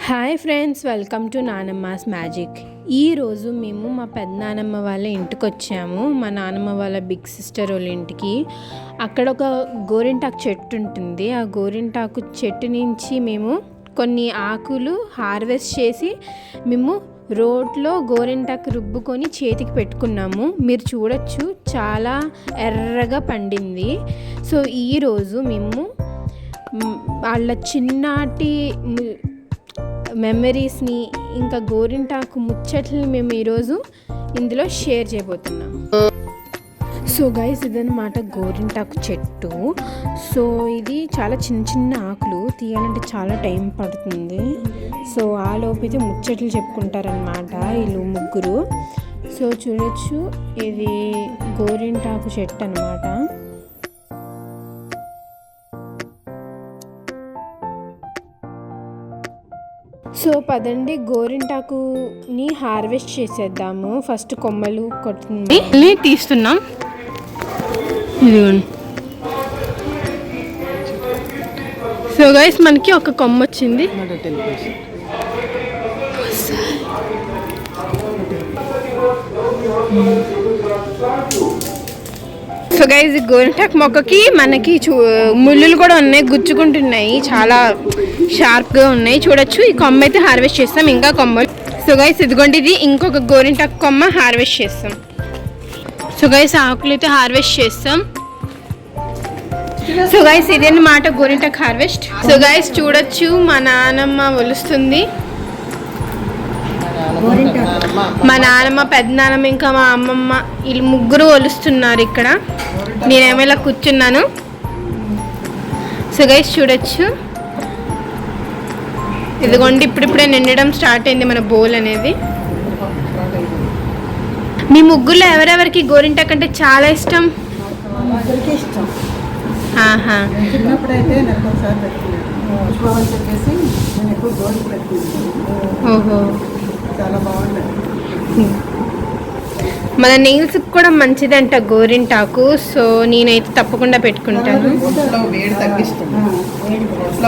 Hi friends welcome to Nanamma's magic. ఈరోజు మేము మా పెద్దనానమ్మ వాళ్ళ ఇంటికి వచ్చాము. మా నానమ్మ వాళ్ళ బిగ్ సిస్టర్ వాళ్ళ ఇంటికి. అక్కడ ఒక గోరింటాకు చెట్టు ఉంటుంది. ఆ గోరింటాకు చెట్టు నుంచి మేము కొన్ని ఆకులు హార్వెస్ట్ చేసి మేము రోడ్లో గోరింటాకు రుబ్బుకొని చేతికి పెట్టుకున్నాము. మీరు చూడొచ్చు చాలా ఎర్రగా పండింది. సో ఈరోజు మేము వాళ్ళ చిన్నటి మెమరీస్ని ఇంకా గోరింటాకు ముచ్చట్లని మేము ఈరోజు ఇందులో షేర్ చేయబోతున్నాం. సో గైస్ ఇదన్నమాట గోరింటాకు చెట్టు. సో ఇది చాలా చిన్న చిన్న ఆకులు తీయాలంటే చాలా టైం పడుతుంది. సో ఆ లోపు అయితే ముచ్చట్లు చెప్పుకుంటారనమాట వీళ్ళు ముగ్గురు. సో చూడొచ్చు ఇది గోరింటాకు చెట్టు అనమాట సో పదండి గోరింటాకుని హార్వెస్ట్ చేసేద్దాము. ఫస్ట్ కొమ్మలు కొట్టింది తీస్తున్నాం. ఇదిగోండి. సో గైస్ మనకి ఒక కొమ్మ వచ్చింది. సో గైజ్ గోరింటాక్ మొక్కకి మనకి చూ ముళ్ళులు కూడా ఉన్నాయి గుచ్చుకుంటున్నాయి చాలా షార్ప్గా ఉన్నాయి. చూడొచ్చు ఈ కొమ్మ అయితే హార్వెస్ట్ చేస్తాం ఇంకా కొమ్మలు. సో గైస్ ఇదిగోండి ఇది ఇంకొక గోరింటాకు కొమ్మ హార్వెస్ట్ చేస్తాం. సో గైస్ ఆకులు అయితే హార్వెస్ట్ చేస్తాం. సో గైస్ ఇది అన్నమాట గోరింటాకు హార్వెస్ట్. సో గైస్ చూడొచ్చు మా నానమ్మ ఒలుస్తుంది. మా నానమ్మ పెద్ద నానమ్మ ఇంకా మా అమ్మమ్మ వీళ్ళు ముగ్గురు ఒలుస్తున్నారు ఇక్కడ. నేనేమో ఇలా కూర్చున్నాను? సో గైస్ చూడొచ్చు. ఇదిగోండి ఇప్పుడిప్పుడే నిండడం స్టార్ట్ అయింది మన బౌల్ అనేది. మీ ముగ్గురులో ఎవరెవరికి గోరింటాక్ అంటే చాలా ఇష్టం? ఆహా. నేను ఓహో. మన నెయిల్స్ కూడా మంచిదంట గోరింటాకు. సో నేనైతే తప్పకుండా పెట్టుకుంటాను. వేడి తగ్గిస్తుంది.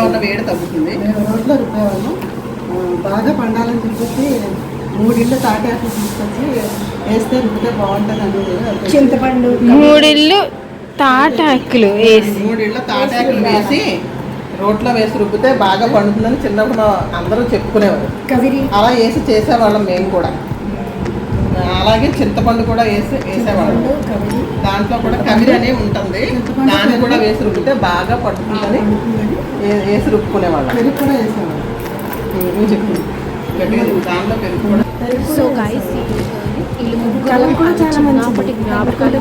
ఉన్న వేడి తగ్గుతుంది. బాగా పండాలని చెప్పేసి మూడిళ్ళు తాటాకు తీసుకొచ్చి వేస్తే రుబ్బితే బాగుంటుంది అనేది చింతపండు మూడిళ్ళు తాటాకులు వేసి. మూడిళ్ళ తాటాకులు వేసి రోట్లో వేసి రుబ్బితే బాగా పండుతుందని చిన్నప్పుడు అందరూ చెప్పుకునేవారు. కవిరి అలా వేసి చేసేవాళ్ళం మేము కూడా. అలాగే చింతపండు కూడా వేసి వేసేవాళ్ళం. కవిరి దాంట్లో కూడా కవిరి అనేవి ఉంటుంది. దాన్ని కూడా వేసి రుబ్బితే బాగా వే- వేసి రుబ్బుకునేవాళ్ళం. పెరుగు కూడా వేసేవాళ్ళం. దాంట్లో పెరుగు కూడా. సో వీళ్ళు చాలా జ్ఞాపకాలు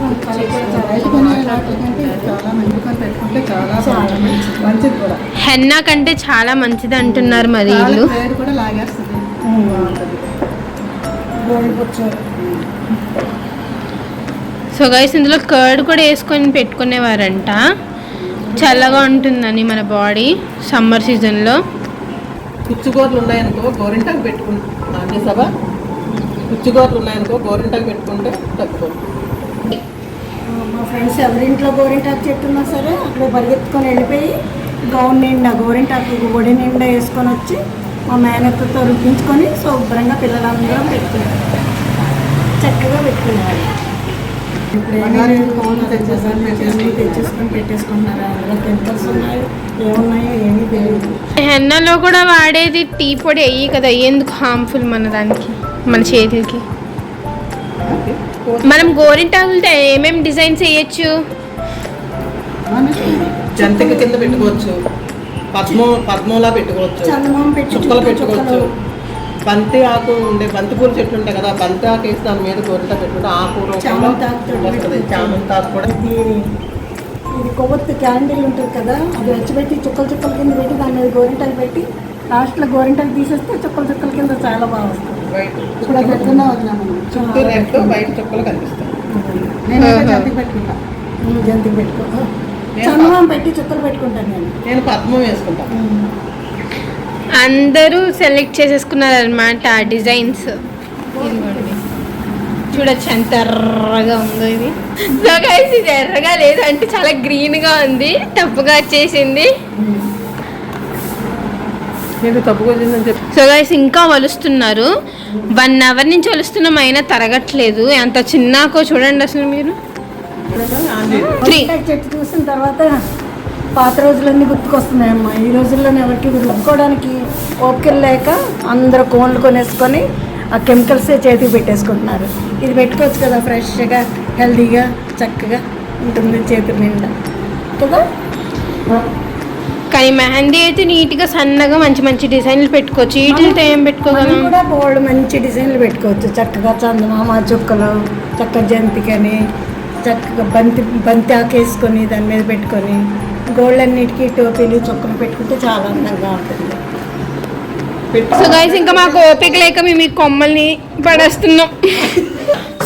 హెన్నా కంటే చాలా మంచిది అంటున్నారు మరి వీళ్ళు కూడా లాగేస్తుంది. సో గైస్ ఇందులో కర్డ్ కూడా వేసుకొని పెట్టుకునేవారంట. చల్లగా ఉంటుందని మన బాడీ సమ్మర్ సీజన్లో కుచ్చుగోర్లు ఉన్నాయనుకో గోరింటాకు పెట్టుకుంటే సభ. కుచ్చుగోర్లు ఉన్నాయనుకో గోరింటాకు పెట్టుకుంటే తక్కువ. మా ఫ్రెండ్స్ ఎవరింట్లో గోరింటాకు చెట్టు ఉన్నా సరే అక్కడ పరిగెత్తుకొని వెళ్ళిపోయి గౌన్ నిండా గోరింటాకు ఒడి నిండా వేసుకొని వచ్చి మా మేనత్తతో రుబ్బించుకొని శుభ్రంగా పిల్లలందరం పెట్టుకునేవారు చక్కగా పెట్టుకునేవారు ఇప్పుడు ఏమీ గౌన్ తెచ్చేసారు పెట్టేసి తెచ్చేసుకొని పెట్టేసుకుంటున్నారు? అందులో కెమికల్స్ ఉన్నాయో? ఏమున్నాయో ఏమీ తెలియదు హెన్నాలో కూడా వాడేది టీ పొడి అయ్యి కదా ఎందుకు హార్మ్ఫుల్ మన దానికి మన చేతులకి? మనం గోరింటాకులతో ఏమేమి డిజైన్స్ వేయచ్చు? జంతిక కింద పెట్టుకోవచ్చు. పద్మం పద్మంలా పెట్టుకోవచ్చు. చుక్కలు పెట్టుకోవచ్చు. బంతి ఆకు ఉండే బంతి పూల చెట్లు ఉంటాయి కదా బంతి ఆకు వేసి దాని మీద గోరింట పెట్టుకుంటే ఆకు చామంతి ఆకుతో వస్తుంది. చామంతి ఆకు కూడా. ఇది కొవ్వొత్తు క్యాండిల్ ఉంటుంది కదా అది వచ్చి చుక్కలు చుక్కల కింద పెట్టి దాని మీద గోరింటలు పెట్టి లాస్ట్లో గోరింటలు తీసేస్తే చుక్కల చుక్కల కింద చాలా బాగా వస్తుంది. వైట్ ఇప్పుడు అది ఎట్లనే వదిలాము చుట్టూ రెడ్ వైట్ చుక్కలు కనిపిస్తాయి. నేనైతే జంతికి పెట్టుకుంటా. నువ్వు జంతికి పెట్టుకో. నేను చందమామ పెట్టి చుక్కలు పెట్టుకుంటాను నేను. నేను పద్మం వేసుకుంటాను అందరూ సెలెక్ట్ చేసేసుకున్నారు అనమాట ఆ డిజైన్స్. చూడొచ్చు ఎంత ఎర్రగా ఉందో ఇది. సో గైస్ ఇది ఎర్రగా లేదు అంటే చాలా గ్రీన్గా ఉంది తప్పుగా వచ్చేసింది. సో గైస్ ఇంకా వలుస్తున్నారు. వన్ అవర్ నుంచి వలుస్తున్నాం అయినా తరగట్లేదు. ఎంత చిన్నాకో చూడండి అసలు మీరు. త్రీ చూసిన తర్వాత పాత రోజులన్నీ గుర్తుకొస్తున్నాయమ్మా. ఈ రోజుల్లోనే ఎవరికి రుబ్బుకోవడానికి ఓపిక లేక అందరూ కోన్లు కొనేసుకొని ఆ కెమికల్సే చేతికి పెట్టేసుకుంటున్నారు. ఇది పెట్టుకోవచ్చు కదా ఫ్రెష్గా హెల్తీగా చక్కగా ఉంటుంది చేతి నిండా. కదా? కానీ మెహందీ అయితే నీట్గా సన్నగా మంచి మంచి డిజైన్లు పెట్టుకోవచ్చు. వీటితో ఏం పెట్టుకోగలం? కూడా బోల్డ్ మంచి డిజైన్లు పెట్టుకోవచ్చు. చక్కగా చందమామ చుక్కలు చక్కగా జంతికని చక్కగా బంతి బంతి ఆకు వేసుకొని దాని మీద పెట్టుకొని గోల్డ్ అన్నిటికీ టోపీలు చొక్కలు పెట్టుకుంటే చాలా అందంగా ఉంటుంది. సో గైస్ ఇంకా మాకు ఓపిక లేక మేము ఈ కొమ్మల్ని పడేస్తున్నాం.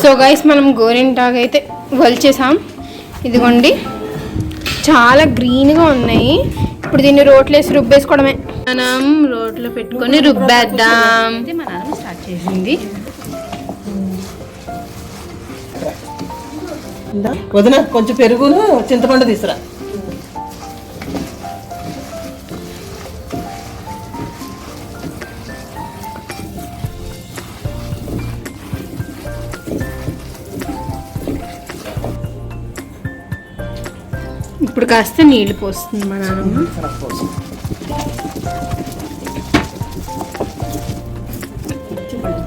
సో గైస్ మనం గోరింటాకు అయితే వలిచేసాం. ఇదిగోండి. చాలా గ్రీన్గా ఉన్నాయి. ఇప్పుడు దీన్ని రోట్లో వేసి రుబ్బేసుకోవడమే. మనం రోట్లో పెట్టుకొని రుబ్బేద్దాం. ఇది మా నాన్న స్టార్ట్ చేసింది. వదిన కొంచెం పెరుగును చింతపండు తీసురా ఇప్పుడు కాస్త నీళ్ళు పోస్తుంది మా నాన్నమ్మ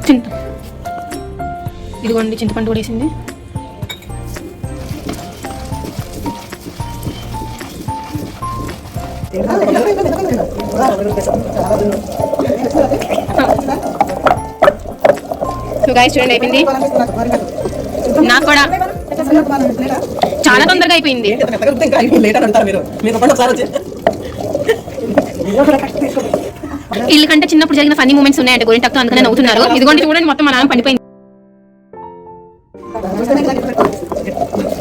చింత. ఇదిగోండి చింతపండు కూడా వేసింది. సో గైస్ చూడండి అయిపోయింది. నాకు కూడా. చాలా తొందరగా అయిపోయింది. వీళ్ళ కంటే చిన్నప్పుడు జరిగిన ఫన్నీ మూమెంట్స్ ఉన్నాయంటే గోరింటాక్తో అందుకనే నవ్వుతున్నారు. ఇదిగోండి చూడండి మొత్తం మా నాన్న పండిపోయింది.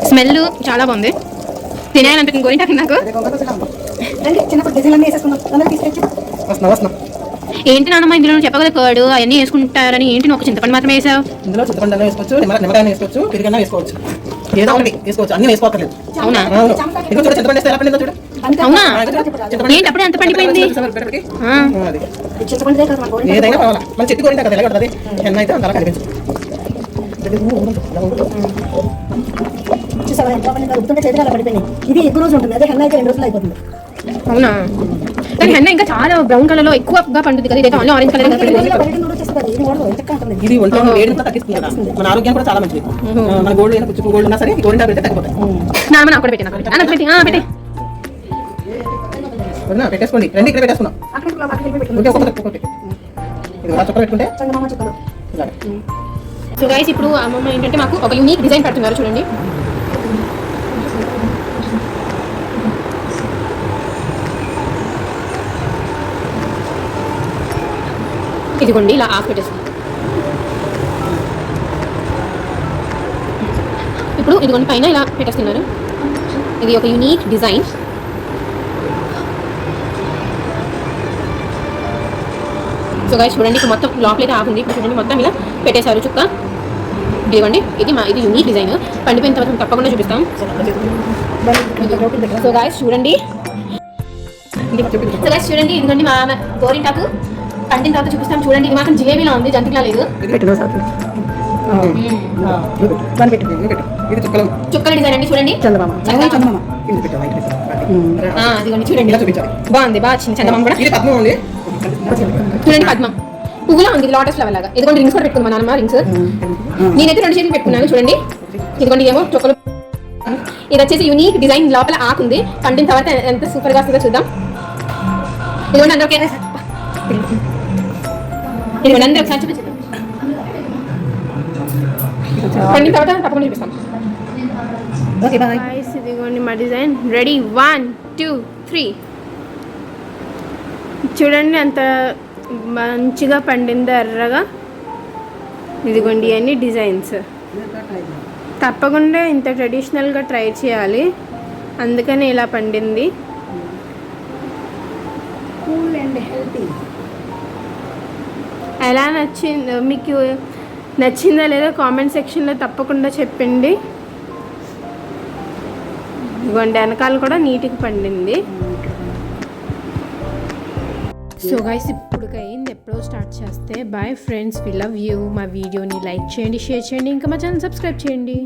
స్మెల్ చాలా బాగుంది. తినేయాలనిపించింది గోరింటాకు నాకు. ఏంటి నాన్నమ్మ ఇందులో చెప్పగల కర్డ్? అవన్నీ వేసుకుంటారని ఏంటి ఒక చింతపండు మాత్రమే వేసావు? ఇందులో చింతపండు వేసుకోవచ్చు నిమ్మ నిమ్మకాయ వేసుకోవచ్చు పెరుగన్న వేసుకోవచ్చు. ఏదో ఒకటి వేసుకోవచ్చు. అన్ని వేసుకోవట్లేదు అవునా? ఇదిగో చూడు చింతపండు వేస్తే ఎలా పండిందో చూడు. అవునా? ఏంటి అప్పుడే అంత పండిపోయింది. ఏదైనా పర్వాలా మన చెట్టు కోరింటే కదా ఎలా ఉంటుంది ఎన్న అయితే అంతలా కనిపించదు ఇది ఎక్కువ రోజు ఉంటుంది. అదే హెన్న అయితే రెండు రోజులు అయిపోతుంది. అవునా? కానీ హెన్న ఇంకా చాలా బ్రౌన్ కలర్లో ఎక్కువగా పండుతుంది కదా. ఇదైతే ఓన్లీ ఆరెంజ్ కలర్ ఇది ఒంట్లో ఉన్న వేడిని కూడా తగ్గిస్తుంది మన ఆరోగ్యం కూడా చాలా మంచిది. మన గోల్డ్ అయినా కొంచెం గోల్డ్ ఉన్నా సరే గోల్డ్ పెడితే తగ్గిపోతాయి. నాన్న నాకు కూడా పెట్టి నాకు పెట్టి. ఆ, పెట్టి. పెట్టేసుకోండి. రెండు ఇక్కడ పెట్టేసుకున్నాం అక్కడ అక్కడ ఇది కూడా చుక్కలు. పెట్టుకుంటే. సో గైస్ ఇప్పుడు అమ్మమ్మ ఏంటంటే మాకు ఒక యూనిక్ డిజైన్ పెడుతున్నారు చూడండి. ఇదిగోండి ఇలా ఆకు ఇప్పుడు ఇదిగోండి పైన ఇలా పెట్టేస్తున్నారు. ఇది ఒక యూనిక్ డిజైన్ సో గైస్ చూడండి ఇప్పుడు మొత్తం లోపల అయితే ఆగుంది. ఇప్పుడు చూడండి మొత్తం ఇలా పెట్టేశారు చుక్క. ఇదిగోండి ఇది మా ఇది యూనిక్ డిజైన్ పండిపోయిన తర్వాత తప్పకుండా చూపిస్తాం. సో గాయస్ చూడండి. సో గాయస్ చూడండి ఇదిగోండి మా గోరింటాకు. పండిన తర్వాత చూపిస్తాం. చూడండి ఇది మాత్రం జిలేబీలో ఉంది జంతికలా లేదు. చుక్కలు. డిజైన్ అండి చూడండి. చందమామ. చందమామ. అదిగోండి బాగుంది బాగా వచ్చింది చందమామ కూడా. ఉంది చూడండి పద్మం. పువ్వులా ఉంది లోటస్ ఫ్లవర్ లాగా. ఇదిగోండి రింగ్స్ కూడా పెట్టుకుంది మా నాన్నమ్మ రింగ్స్ నేనైతే రెండు చేతులు పెట్టుకున్నాను చూడండి. ఇదిగోండి ఏమో చొక్కలు. ఇది వచ్చేసి యూనిక్ డిజైన్ లోపల ఆకుంది పండిన తర్వాత ఎంత సూపర్గా వస్తుందో చూద్దాం. ఇదిగోండి అందరూ ఓకే ఇదిగోండి అందరూ ఒకసారి చూపించండి. పండిన తర్వాత తప్పకుండా చూపిస్తాం. ఓకే బాయ్ ఇదిగోండి మా design. Ready one two three చూడండి అంత మంచిగా పండిందో ఎర్రగా. ఇదిగోండి ఇవన్నీ డిజైన్స్. తప్పకుండా ఇంత ట్రెడిషనల్గా ట్రై చేయాలి. అందుకని ఇలా పండింది. కూల్ అండ్ హెల్తీ ఎలా నచ్చింది మీకు నచ్చిందా లేదో కామెంట్ సెక్షన్లో తప్పకుండా చెప్పండి. ఇదిగోండి వెనకాల కూడా నీట్గా పండింది. సో గైస్ ఇప్పుడు అయింది. ఎప్పుడో స్టార్ట్ చేస్తే bye friends we love you మా వీడియోని లైక్ చేయండి షేర్ చేయండి ఇంకా మా ఛానల్ సబ్స్క్రైబ్ చేయండి.